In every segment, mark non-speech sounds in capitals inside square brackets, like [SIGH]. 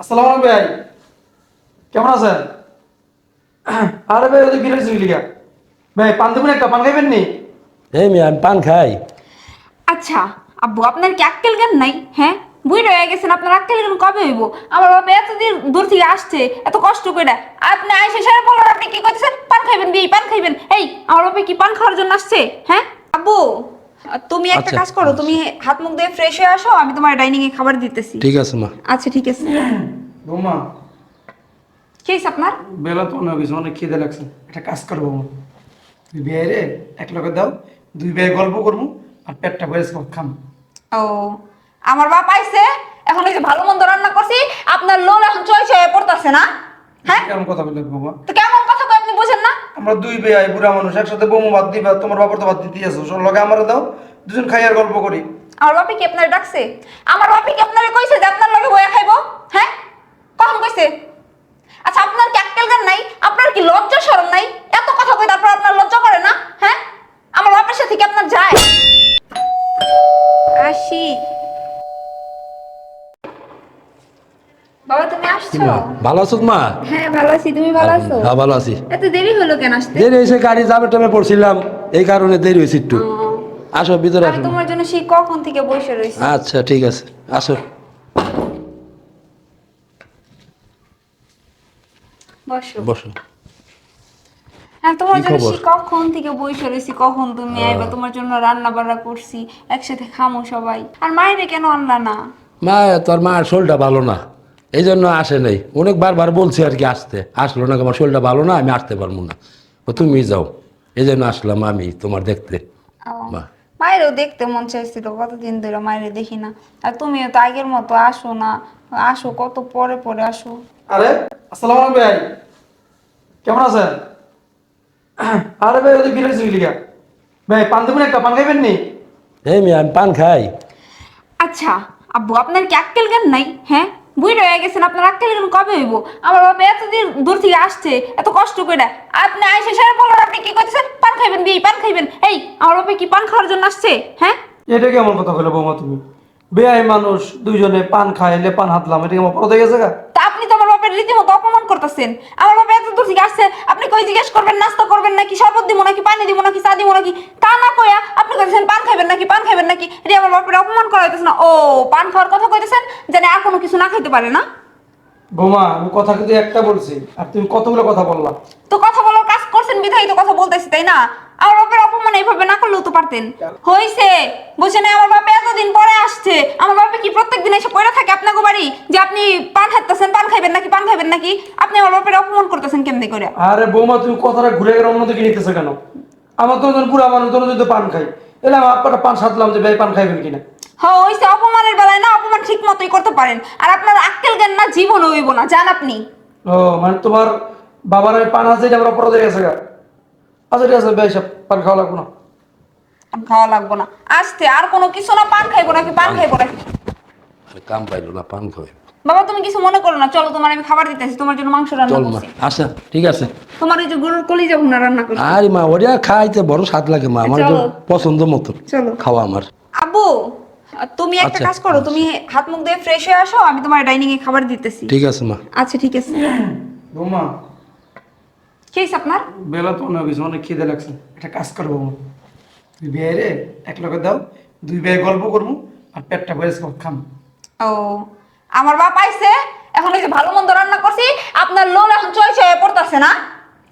আসসালামু আলাইকুম ভাই। কেমন আছেন? আরে ভাই ওদের বিরিয়ানি লিগা। ভাই পান দেবেন একটা? পান খাইবেন নি? এই মেয়ে আমি পান খাই। আচ্ছা আব্বু আপনার কি আক্কেল জ্ঞান নাই? হ্যাঁ? বুড়ো হয়ে গেছেন আপনার আক্কেল জ্ঞান কবে হইব? আমার বাবা এতদিন দূর থেকে আসছে এত কষ্ট করে আপনি আইসে সেরে বললেন আপনি কি করতেছেন পান খাইবেন দিয়ে পান খাইবেন। এই আমার বাবা কি পান খাওয়ার জন্য আসছে? হ্যাঁ? আব্বু! তুমি একটা আচ্ছা। কাজ করো তুমি হাত মুখ দিয়ে ফ্রেশ হয়ে আসো আমি তোমার ডাইনিং এ খাবার দিতেছি। ঠিক আছে মা। আচ্ছা ঠিক আছে। বৌমা। কি হয়েছে আপনার? বেলা তো অনেক কিছু অনেক খিদে লাগছে। একটা কাজ করব বৌমা। দুই ভাই রে এক লগে দাও দুই ভাই গল্প করব আর পেটটা ভরে সব খাম। ও আমার বাপ আইছে এখন এই যে ভালো মন্দ রান্না করছি আপনার লোল এখন চয় চয়ে পড়তাছে না? হ্যাঁ? কেমন কথা বলে বৌমা? তো কেমন কথা কই আপনি বুঝেন না? আমরা দুই ভাই বুড়া মানুষ একসাথে বৌমা বাদ দিবা তোমার বাবার তো বাদ দিতে আছো সব লগে আমার দাও দুজন খাই আর গল্প করি। আমার বাপি কি আপনার ডাকছে? আমার বাপি কি আপনারে কইছে যে আপনার লগে বয়া খাইবো? হ্যাঁ? কখন কইছে? আচ্ছা আপনার কি আক্কেল নাই? আপনার কি লজ্জা শরম নাই? এত কথা কই তারপর আপনার লজ্জা করে না? হ্যাঁ? আমার বাপের সাথে কি আপনার যায়? আসি বাবা তুমি আসছো? ভালো আছো মা? হ্যাঁ ভালো আছি। তুমি ভালো আছো? হ্যাঁ ভালো আছি। এত দেরি হলো কেন আসতে? দেরি হয়েছে গাড়ি যাবে টামে পড়ছিলাম। এই কারণে দেরি হয়েছে একটু। আসো ভিতরে আসো। তোমার জন্য সেই কখন থেকে বসে রইছি আচ্ছা ঠিক আছে। আসো। বসো। বসো। হ্যাঁ তোমার জন্য কখন থেকে বসে রয়েছি কখন তুমি আইবা? তোমার জন্য রান্না বান্না করছি একসাথে খামো সবাই। আর মায়েরে কেন আনলা না? মা তোর মার শরীরটা ভালো না। এই জন্য আসে নাই। অনেক বারবার বলছি আর কি আসতে। আসলো না আমার শরীরটা ভালো না আমি আসতে পারব না। ও তুমি যাও। এই জন্য আসলাম আমি তোমার দেখতে। মায়েরও দেখতে মন চাইছিল কতদিন ধরে মায়েরে দেখি না। আর তুমিও তো আগের মতো আসো না। আসো কত পরে পরে আসো। আরে আসসালামু আলাইকুম ভাই। কেমন আছেন? আরে ভাই ওদের লিগা ভাই পান দেবেন একটা পান খাইবেন নি? এই মেয়ে আমি পান খাই। আচ্ছা আব্বু আপনার কি আক্কেল জ্ঞান নাই? হ্যাঁ? বুড়ো হয়ে গেছেন আপনার আক্কেল জ্ঞান কবে হইব? আমার বাবা এতদিন দূর থেকে আসছে এত কষ্ট করে। আপনি আইসে সেরে বললেন আপনি কি করতেছেন? পান খাইবেন দিয়ে পান খাইবেন? এই আমার বাবা কি পান খাওয়ার জন্য আসছে? হ্যাঁ? এটা কেমন কথা বলে বৌমা তুমি? বেআই মানুষ দুইজনে পান খাইলে পান হাতলাম এটা কেমন পড়ে গেছে গা? তা আপনি তো আমার বাপের রীতিমতো অপমান করতেছেন। আমার বাবা এত দূর থেকে আসছে আপনি কই জিজ্ঞেস করবেন নাস্তা করবেন নাকি শরবত দিব নাকি পানি দিব নাকি চা দিব নাকি? তা না কইয়া আপনি কইতেছেন পান খাইবেন নাকি পান খাইবেন নাকি? এটা আমার বাপের অপমান করা হইতেছে না। ও পান খাওয়ার কথা কইতেছেন জানি আর কোনো কিছু না খাইতে পারে না? বৌমা আমি কথা কিন্তু একটা বলছি। আর তুমি কতগুলো কথা বললা? তো কথা বলার কাজ করছেন বিধাই তো কথা বলতেছি তাই না? আমার বাপের অপমান এইভাবে না করলেও তো পারতেন। হইছে। বুঝছেন আমার বাপে এতদিন পরে আসছে। আমার বাপে কি প্রত্যেকদিন এসে পড়ে থাকে আপনাকে বাড়ি? যে আপনি পান খাইতেছেন পান খাইবেন নাকি পান খাইবেন নাকি? আপনি আমার বাপের অপমান করতেছেন কেমনি করে? আরে বৌমা তুমি কথাটা ঘুরে গেলে অন্য দিকে নিতেছো কেন? আমার তো পুরা তোর যদি পান খাই এলে আমি আপনারা পান সাতলাম যে ভাই পান খাইবেন কিনা? হ্যাঁ হইছে অপমানের বেলায় না অপমান ঠিক মতোই করতে পারেন। আর আপনার আক্কেল জ্ঞান না জীবন হইব না জান আপনি। ও মানে তোমার বাবার ওই পান আছে এটা আমরা অপরাধ হয়ে গেছে গা। আচ্ছা ঠিক আছে ভাই সব পান খাওয়া লাগবো না। পান খাওয়া লাগবো না। আসতে আর কোনো কিছু না পান খাইবো নাকি পান খাইবো নাকি? আর কাম পাইলো না পান খাই বাবা তুমি কিছু মনে করো না। চলো তোমার আমি খাবার দিতেছি তোমার জন্য মাংস রান্না চল মা করছি। আচ্ছা ঠিক আছে। তোমার ওই যে গরুর কলিজা ভুনা রান্না করছি। আরে মা ওরিয়া খাইতে বড় স্বাদ লাগে মা আমার তো চলো। পছন্দ মতো চলো। খাওয়া আমার। আব্বু তুমি একটা আচ্ছা। কাজ করো তুমি হাত মুখ দিয়ে ফ্রেশ হয়ে আসো আমি তোমার ডাইনিং এ খাবার দিতেছি। ঠিক আছে মা। আচ্ছা ঠিক আছে। [CLEARS THROAT] বৌমা। কি হয়েছে আপনার? বেলা তো অনেক কিছু অনেক খিদে লাগছে। একটা কাজ করব বৌমা। দুই ভাই রে এক লগে দাও দুই ভাই গল্প করব আর পেটটা ভরে খাম। ও আমার বাপ আইছে এখন এই যে ভালো মন্দ রান্না করছি আপনার লোল এখন চয় চয়ে পড়তাছে না?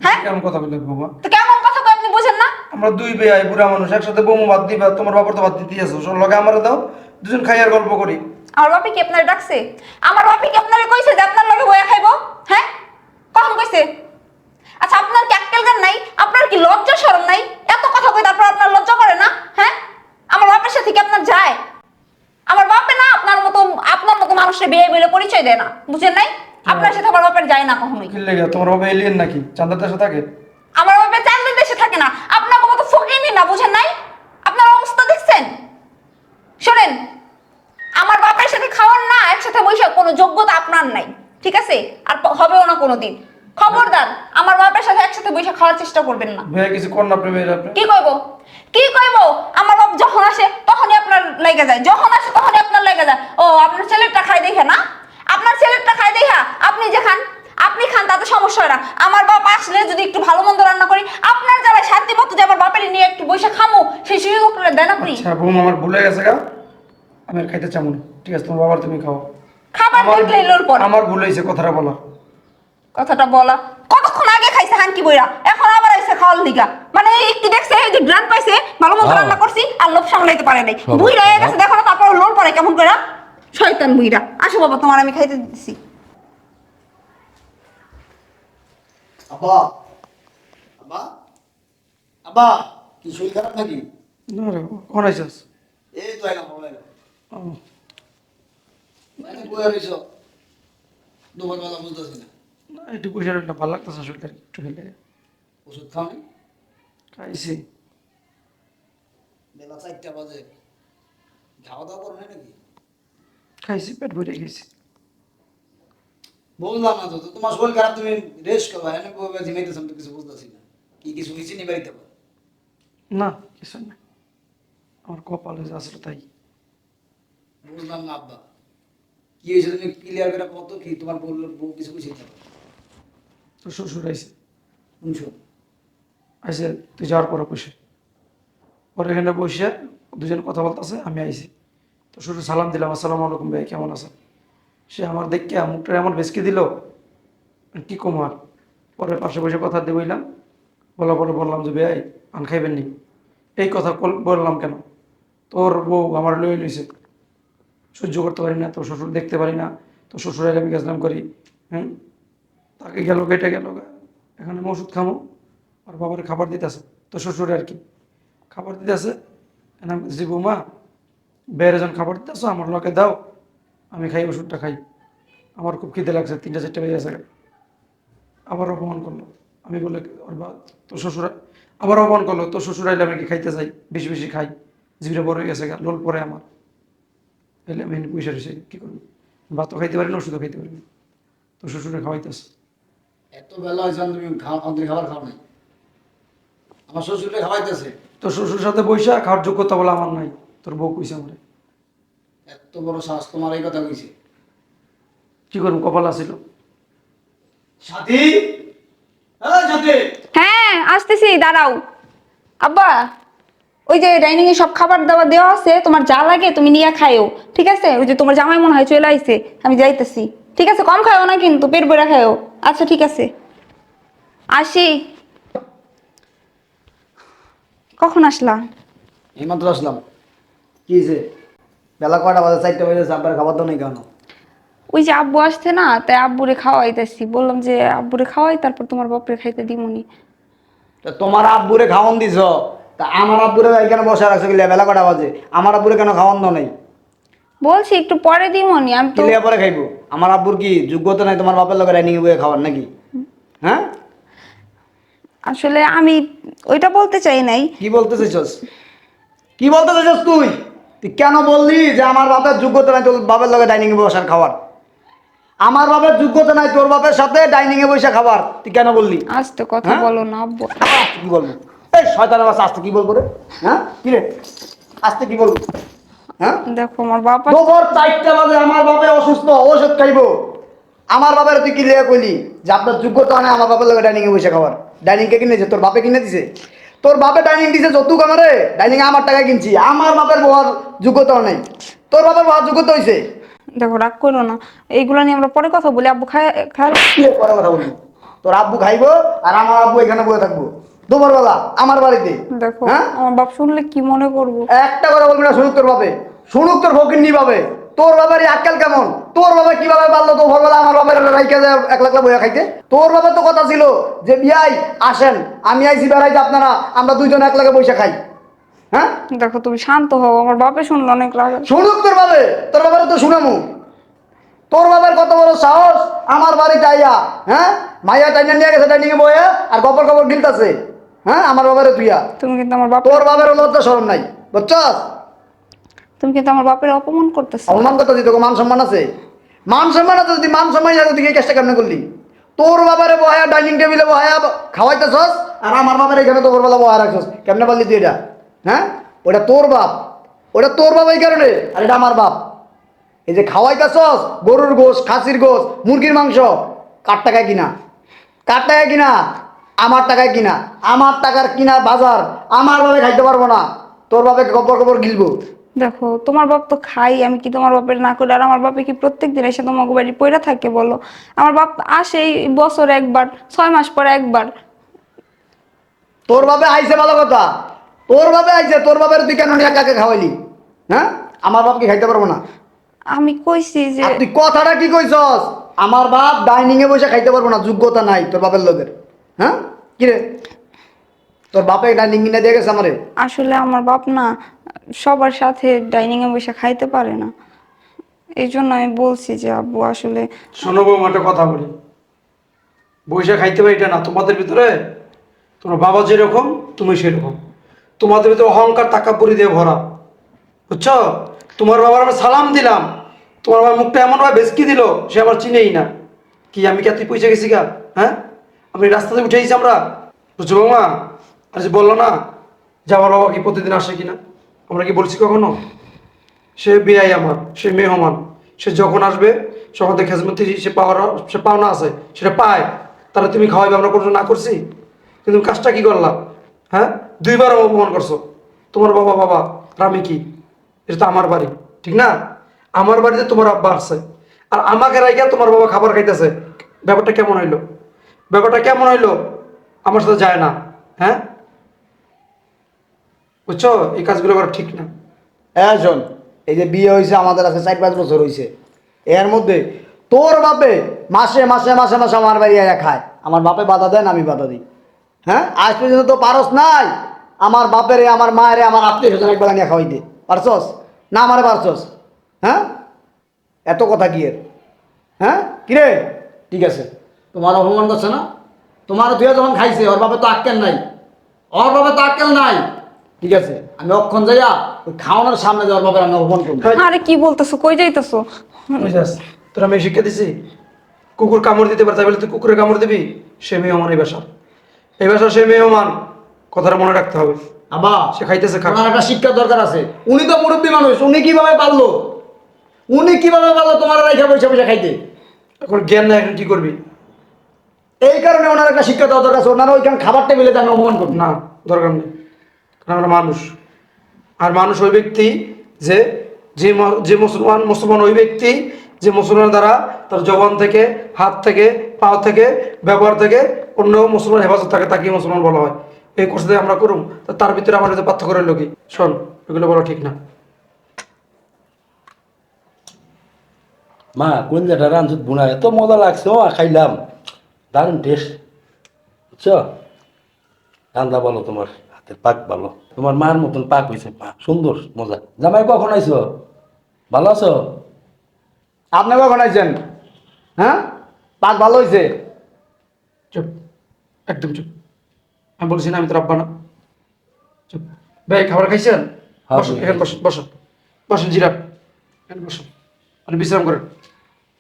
হ্যাঁ? কেমন কথা বলে বৌমা তো কেমন কথা কই আপনি বুঝেন না? আমরা দুই ভাই বুড়া মানুষ একসাথে বৌমা বাদ দিবা তোমার বাবার তো বাদ দিতে আছো সব লগে আমার দাও দুজন খাই আর গল্প করি। আমার বাপি কি আপনার ডাকছে? আমার বাপি কি আপনারে কইছে যে আপনার লগে বয়া খাইবো? হ্যাঁ? কখন কইছে? আচ্ছা আপনার কি আক্কেল জ্ঞান নাই? আপনার কি লজ্জা শরম নাই? এত কথা কই তারপর আপনার লজ্জা করে না? হ্যাঁ? আমার বাপের সাথে কি আপনার যায়? আমার বাপে না আপনার মতো আপনার মতো মানুষের বিয়ে বলে পরিচয় দেয় না। বুঝেন নাই? আপনার সাথে আমার বাপের যায় না কখনোই। কি লেগে? তোমার বাবা এলিয়েন নাকি? চান্দার দেশে থাকে? আমার বাপে চান্দের দেশে থাকে না। আপনার মতো ফকিনি না বুঝেন নাই? আপনার অবস্থা দেখছেন? শোনেন আমার বাপের সাথে খাওয়ার না একসাথে বৈশাখ কোনো যোগ্যতা আপনার নাই ঠিক আছে? আর হবেও না কোনোদিন। খবরদার আমার বাপের সাথে একসাথে বসে খাওয়ার চেষ্টা করবেন না। ভাইয়া কিছু কন্যা প্রেমের আপনি। কি কইব? কি কইব? আমার বাপ যখন আসে তখনই আপনার লেগে যায়। যখন আসে তখনই আপনার লেগে যায়। ও আপনার ছেলেটা খাই দেখে না? আপনার ছেলেটা খাই দেখে আপনি যে খান আপনি খান তাতে সমস্যা হয় না। আমার বাপ আসলে যদি একটু ভালো মন্দ রান্না করি আপনার যারা শান্তি মতো যে আমার বাপের নিয়ে একটু বসে খামো সেই সুযোগ করে দেন আপনি। আচ্ছা বৌমা আমার ভুলে গেছে গা। আমি আর খাইতে চাবো না। ঠিক আছে তোমার বাবার তুমি খাও। খাবার দেখলে লোর পরে। আমার ভুল হয়েছে কথাটা বলা কথাটা বলা। কতক্ষণ আগে খাইছে হাঙ্কি বইরা? এখন আবার আইসে খাওয়ার লিগা। মানে একটু দেখছে এই যে গ্রান পাইছে ভালো মতো হ্যাঁ। রান্না করছি আর লোভ সামলাইতে পারে নাই। বুইরা হয়ে গেছে দেখো না তারপর লোর পরে কেমন করে? শয়তান বুইরা। আসো বাবা তোমার আমি খাইতে দিচ্ছি আব্বা আব্বা আব্বা কি শরীর খারাপ নাকি? না রে কখন আইসাস এই তো আইলাম আইলাম। মানে বয়ে রইছ। দুবার বেলা বুঝতেছি না। একটু পয়সা রইলে ভালো লাগতেছে শরীরটা একটু খেলে ওষুধ খাও খাইছি। বেলা চারটা বাজে। খাওয়া দাওয়া করো নাকি? খাইছি পেট ভরে গেছি বুঝলাম না তো তোমার শরীর খারাপ তুমি রেস্ট করো এনে বলবে জিমাইতেছ আমি তো কিছু বুঝতেছি না কি কিছু নিচে নিয়ে বাড়িতে না কিছু না আমার কপালে আসলে তাই। বুঝলাম না আব্বা। কি হয়েছে তুমি ক্লিয়ার করে কত কি তোমার বলল বউ কিছু বুঝিয়ে পারো তোর শ্বশুর আইসে শুনছো আইসে তুই যাওয়ার পরে বসে। পরে এখানে বসে দুজন কথা বলতেছে, আমি আইসি তো শুধু সালাম দিলাম, আসসালামু আলাইকুম ভাই, কেমন আছেন? সে আমার দেখে মুখটা এমন বেসকে দিল, কি কমার পরে পাশে বসে কথা দিয়ে বললাম বলা পরে বললাম যে, ভাই, পান খাইবেন নি? এই কথা বললাম কেন? তোর বউ আমার লই লইছে। সহ্য করতে পারি না, তোর শ্বশুর দেখতে পারি না, তোর শ্বশুর এলে আমি গেছিলাম করি হ্যাঁ তাকে গেল, কেটে গেল এখানে আমি ওষুধ খামো। আর বাবার খাবার দিতেছে। তো শ্বশুরে আর কি। খাবার দিতেছে। আমি বলছি, বৌমা বেড়ে যখন খাবার দিতেছ, আমার লোকে দাও। আমি খাই, ওষুধটা খাই। আমার খুব খিদে লাগছে, তিনটা, চারটে বেজে গেছে আবার অপমান করল। আমি বলে ওর বা, তোর শ্বশুর আবার অপমান করল, তোর শ্বশুর আইলে আমি কি খাইতে যাই? বেশি বেশি খাই। জিভে বড় হয়ে গেছে লোল পরে আমার। এলে আমি পয়সা রয়েছে কী করব? ভাতও খাইতে পারি না, ওষুধও খাইতে পারি না। তোর শ্বশুরে খাওয়াইতেছে। এত বেলা হয়েছে তুমি অন্তরে খাবার খাও নাই। আমার শ্বশুরে খাওয়াইতেছে। তোর শ্বশুর সাথে বৈশা খাওয়ার যোগ্যতা বলে আমার নাই। তোর বউ কইছে আমার। এত বড় সাহস তোমার এই কথা কইছে। কি করব কপাল আসিল। সাথী! হ্যাঁ সাথী! হ্যাঁ আসতেছি দাঁড়াও। আব্বা ওই যে ডাইনিং এ সব খাবার দাবার দেওয়া আছে তোমার যা লাগে তুমি নিয়ে খাইও ঠিক আছে? ওই যে তোমার জামাই মনে হয় চলে আইছে আমি যাইতেছি। ঠিক আছে কম খাইও না কিন্তু পেট ভরে খাইও আচ্ছা ঠিক আছে। আসি। কখন আসলা? এইমাত্র আসলাম। কি হয়েছে বেলা কয়টা বাজে? চারটা বাজে আব্বার খাবার দাও নাই কেন? ওই যে আব্বু আসছে না তাই আব্বুরে খাওয়াইতেছি। বললাম যে আব্বুরে খাওয়াই তারপর তোমার বাপরে খাইতে দিমুনি। তা তোমার আব্বুরে খাওয়ান দিছ? তা আমার আব্বুরে এখানে বসে রাখছো বেলা কয়টা বাজে? আমার আব্বুরে কেন খাওয়ান দাও নাই? বলছি একটু পরে দিমুনি আমি তো কিলিয়া পরে খাইবো। আমার আব্বুর কি যোগ্যতা নাই তোমার বাপের লোকের ডাইনিং বয়ে খাবার নাকি? হ্যাঁ? আসলে আমি ওইটা বলতে চাই নাই। কি বলতে চাইছস? কি বলতে চাইছস তুই? তুই কেন বললি যে আমার বাপের যোগ্যতা নাই তোর বাপের লগে ডাইনিং এ বসার খাবার আমার বাপের যোগ্যতা নাই তোর বাপের সাথে ডাইনিং এ বসে খাবার তুই কেন বললি? আস্তে কথা হ্যাঁ? বলো না আব্বু। কি বলব? এই শয়তানের বাচ্চা আস্তে কি বলব রে? হ্যাঁ? কি রে? আস্তে কি বলব? হ্যাঁ? দেখো আমার বাবা দুপুর চারটা বাজে আমার বাপে অসুস্থ ওষুধ খাইবো। আমার বাপের তুই কি লিয়া কইলি? যে আপনার যোগ্যতা নাই আমার বাপের লগে ডাইনিং এ বসে খাবার ডাইনিং কে কিনেছে? তোর বাপে কিনে দিছে? তোর বাপে ডাইনিং দিছে যতুক আমারে? ডাইনিং আমার টাকায় কিনছি। আমার বাপের বহার যোগ্যতাও নাই। তোর বাপের বহার যোগ্যতা হইছে? দেখো রাগ করো না। এইগুলো নিয়ে আমরা পরে কথা বলি। আব্বু খায় খায় পরে কথা বলবি? তোর আব্বু খাইবো আর আমার আব্বু এখানে বসে থাকব। দুপুরবেলা আমার বাড়িতে। দেখো হ্যাঁ? আমার বাপ শুনলে কি মনে করব? একটা কথা বলবি না শুনুক তোর বাপে। শুনুক তোর ফকির নি পাবে তোর বাবার এই আক্কেল কেমন? তোর বাবা কীভাবে পারল তো ভোরবেলা আমার বাবার রাইকে যায় এক লাখ বইয়া খাইতে? তোর বাবার তো কথা ছিল যে বিয়াই আসেন আমি আইসি বেড়াইতে আপনারা আমরা দুইজন এক লাখে বসে খাই। হ্যাঁ? দেখো তুমি শান্ত হও আমার বাপে শুনলো অনেক রাগ শুনুক তোর বাবে তোর বাবার তো শুনামু। তোর বাবার কত বড় সাহস আমার বাড়িতে আইয়া হ্যাঁ? মাইয়া টাইনা নিয়ে গেছে ডাইনিং বইয়া আর গপর গপর গিলতাছে। হ্যাঁ আমার বাবারে তুইয়া তুমি কিন্তু আমার বাপ তোর বাবার লজ্জা শরম নাই বুঝছস? তুমি কিন্তু আমার বাপের অপমান করতেছো। অপমান কথা দিত মান সম্মান আছে? মান সম্মান আছে যদি মান সম্মান আছে তুই কাজটা কেমনে করলি? তোর বাবারে বহায়া ডাইনিং টেবিলে বহায়া খাওয়াইতেছস আর আমার বাবার এখানে তোর বেলা বহায়া রাখছস। কেমনে পারলি তুই এটা? হ্যাঁ? ওটা তোর বাপ। ওটা তোর বাবা এই কারণে আর এটা আমার বাপ। এই যে খাওয়াইতেছস গরুর গোশ খাসির গোশ মুরগির মাংস কার টাকায় কিনা। কার টাকায় কিনা? আমার টাকায় কিনা? আমার টাকার কিনা বাজার? আমার ভাবে খাইতে পারব না। তোর বাপে কপর কপর গিলবো? দেখো তোমার বাপ তো খাই আমি কি তোমার বাপের না করে? আর আমার বাপে কি প্রত্যেক দিন এসে তোমাকে বাড়ি পড়ে থাকে বলো? আমার বাপ আসে এই বছর একবার ছয় মাস পরে একবার। তোর বাপে আইছে ভালো কথা। তোর বাপে আইছে তোর বাপের তুই কেন কাকে খাওয়াইলি? হ্যাঁ? আমার বাপ কি খাইতে পারব না? আমি কইছি যে তুই কথাটা কি কইছস? আমার বাপ ডাইনিং এ বসে খাইতে পারব না যোগ্যতা নাই তোর বাপের লোকের হ্যাঁ? কি রে তোর বাপে ডাইনিং কিনে দিয়ে গেছে আমারে? আসলে আমার বাপ না সবার সাথে ডাইনিং এ বসে খাইতে পারে না। এই জন্য আমি বলছি যে আব্বু আসলে শোনো বৌমা একটা কথা বলি। বৈশা খাইতে পারি এটা না তোমাদের ভিতরে? তোমার বাবা যেরকম তুমি সেরকম। তোমাদের ভিতরে অহংকার তাকাপুরি দিয়ে ভরা। বুঝছ? তোমার বাবার আমি সালাম দিলাম। তোমার বাবার মুখটা এমনভাবে বেসকি দিল সে আমার চিনেই না। কি আমি কি আর তুই পয়সা গেছি গা? হ্যাঁ? আমি রাস্তাতে উঠে গেছি আমরা। বুঝছ বৌমা, আর যে বলল না যে আমার বাবা কি প্রতিদিন আসে কিনা? আমরা কি বলছি কখনো? সে বেআই আমার, সে মেহমান। সে যখন আসবে, যখন থেকে খেজমতি সে পাওয়ার, সে পাওনা আছে, সেটা পায়। তাহলে তুমি খাওয়াইবে, আমরা কোনো না করছি? কিন্তু কাজটা কি করলাম? হ্যাঁ? দুইবার অপমান করছ। তোমার বাবা বাবা, আর আমি কি? এটা তো আমার বাড়ি, ঠিক না? আমার বাড়িতে তোমার আব্বা আসছে। আর আমাকে রাইগা তোমার বাবা খাবার খাইতেছে। ব্যাপারটা কেমন হইল? ব্যাপারটা কেমন হইল? আমার সাথে যায় না হ্যাঁ? বুঝছ? এই কাজগুলো করা ঠিক না। হ্যাঁ শোন, এই যে বিয়ে হয়েছে আমাদের আজকে চার পাঁচ বছর হয়েছে এর মধ্যে তোর বাপে মাসে মাসে মাসে মাসে আমার বাড়ি আয়া খায়। আমার বাপে বাধা দেন আমি বাধা দিই। হ্যাঁ? আজ পর্যন্ত তো পারস নাই আমার বাপেরে, আমার মায়েরে, আমার আত্মীয় স্বজন একবেলা নিয়ে খাওয়াইতে। পারছস? না আমারে পারছস? হ্যাঁ? এত কথা কি এর? হ্যাঁ? কিরে? ঠিক আছে। তোমার অপমান করছে না? তোমার তুই যখন খাইছে ওর বাপে তো আক্কেল নাই। ওর বাপে তো আক্কেল নাই। ঠিক আছে আমি অক্ষণ যাইয়া ওই খাওয়ানোর সামনে যাওয়ার বাপে আমি অপমান করব। আরে কি বলতেছো? কই যাইতেছো? তোর আমি শিক্ষা দিছি। কুকুর কামড় দিতে পারে তাই বলে তুই কুকুরে কামড় দিবি? সে মেহমান এই বাসার। এই বাসার সে মেহমান কথাটা মনে রাখতে হবে। আবা সে খাইতেছে খাক। ওনার একটা শিক্ষার দরকার আছে। উনি তো মুরব্বী মানুষ উনি কীভাবে পারল? উনি কীভাবে পারল তোমার রেখে বসে বসে খাইতে? এখন জ্ঞান না এখন কি করবি? এই কারণে ওনার একটা শিক্ষা দেওয়া দরকার আছে। ওনারা ওইখানে খাবার টেবিলে আমি অপমান করব। না দরকার নেই। কারণ আমরা মানুষ। আর মানুষ ওই ব্যক্তি যে যে যে মুসলমান মুসলমান ওই ব্যক্তি যে মুসলমান দ্বারা তার জবান থেকে হাত থেকে পা থেকে ব্যবহার থেকে অন্য মুসলমান হেফাজত থাকে তাকে মুসলমান বলা হয়। এই কোর্স দিয়ে আমরা করুম। তার ভিতরে আমার ভিতরে পার্থক্য রইল কি? শোন এগুলো বলা ঠিক না। মা কোন যেটা রান্ধুত বুনা? এত মজা লাগছে ও খাইলাম। দারুণ টেস্ট বুঝছ? রান্না ভালো তোমার হাতের পাক ভালো। তোমার মার মতন পাক হয়েছে পা সুন্দর মজা। জামাই কখন আইছো? ভালো আছো? আপনি কখন আইছেন? হ্যাঁ? পাক ভালো হয়েছে চুপ একদম চুপ। আমি বলছি না আমি তোর আব্বা না। চুপ। ভাই খাবার খাইছেন? বসুন এখানে বসুন বসুন বসুন জিরা এখানে বসুন আপনি বিশ্রাম করেন।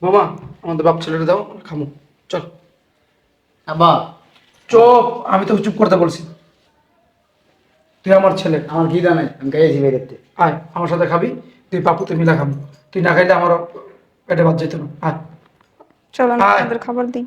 মামা আমাদের বাপ ছেলেটা দাও খামো। চল। আব্বা চুপ আমি তো চুপ করতে বলছি। তুই আমার ছেলে। আমার কি নাই আমি খাইয়েছি বেরোতে আয় আমার সাথে খাবি তুই পাপুতে মিলা খাবি। তুই না খাইলে আমারও পেটে বাদ যেত না। আয়। চলো আমি আয়। আপনাদের খাবার দিই।